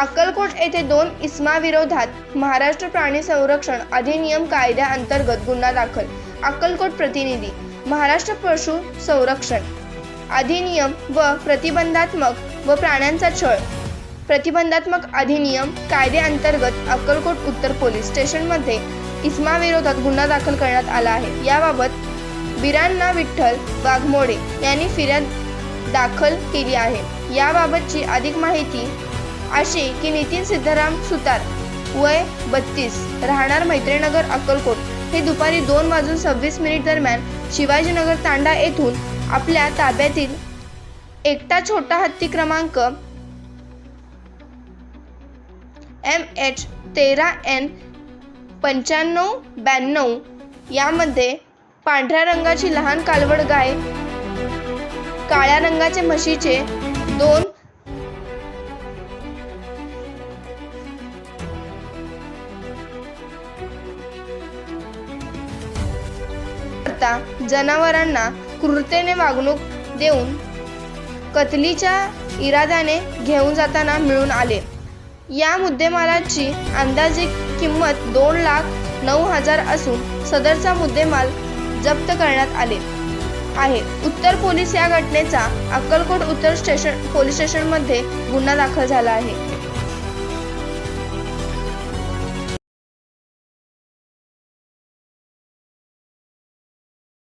अक्कलकोट येथे दोन इसमाविरोधात महाराष्ट्र प्राणी संरक्षण अधिनियम कायद्याअंतर्गत गुन्हा दाखल. अक्कलकोट प्रतिनिधी महाराष्ट्र पशु संरक्षण अधिनियम व प्रतिबंधात्मक व प्राण्यांचा छळ. प्रतिबंधात्मक अधिनियम कायद्याअंतर्गत अक्कलकोट उत्तर पोलीस स्टेशनमध्ये इस्माविरोधात गुन्हा दाखल करण्यात आला आहे. याबाबत बिरांना विठ्ठल वाघमोडे यांनी फिर्याद दाखल केली आहे. याबाबतची अधिक माहिती अशी की नितीन सिद्धराम सुतार वय बत्तीस राहणार मैत्रीनगर अक्कलकोट. हे दुपारी दोन वाजून सव्वीस मिनिट दरम्यान शिवाजीनगर तांडा येथून आपल्या ताब्यातील एकटा छोटा हत्ती क्रमांक एम एच तेरा एन पंच्याण्णव ब्याण्णव यामध्ये पांढऱ्या रंगाची लहान कालवड गाय काळ्या रंगाचे म्हशीचे दोन करता जनावरांना क्रूरतेने वागणूक देऊन कतलीच्या इराद्याने घेऊन जाताना मिळून आले. या मुद्देमालाची अंदाजे किंमत दोन लाख नऊ हजार असून सदरचा मुद्देमाल जप्त करण्यात आले आहे. उत्तर पोलीस या घटनेचा अक्कलकोट उत्तर स्टेशन पोलीस स्टेशनमध्ये गुन्हा दाखल झाला आहे.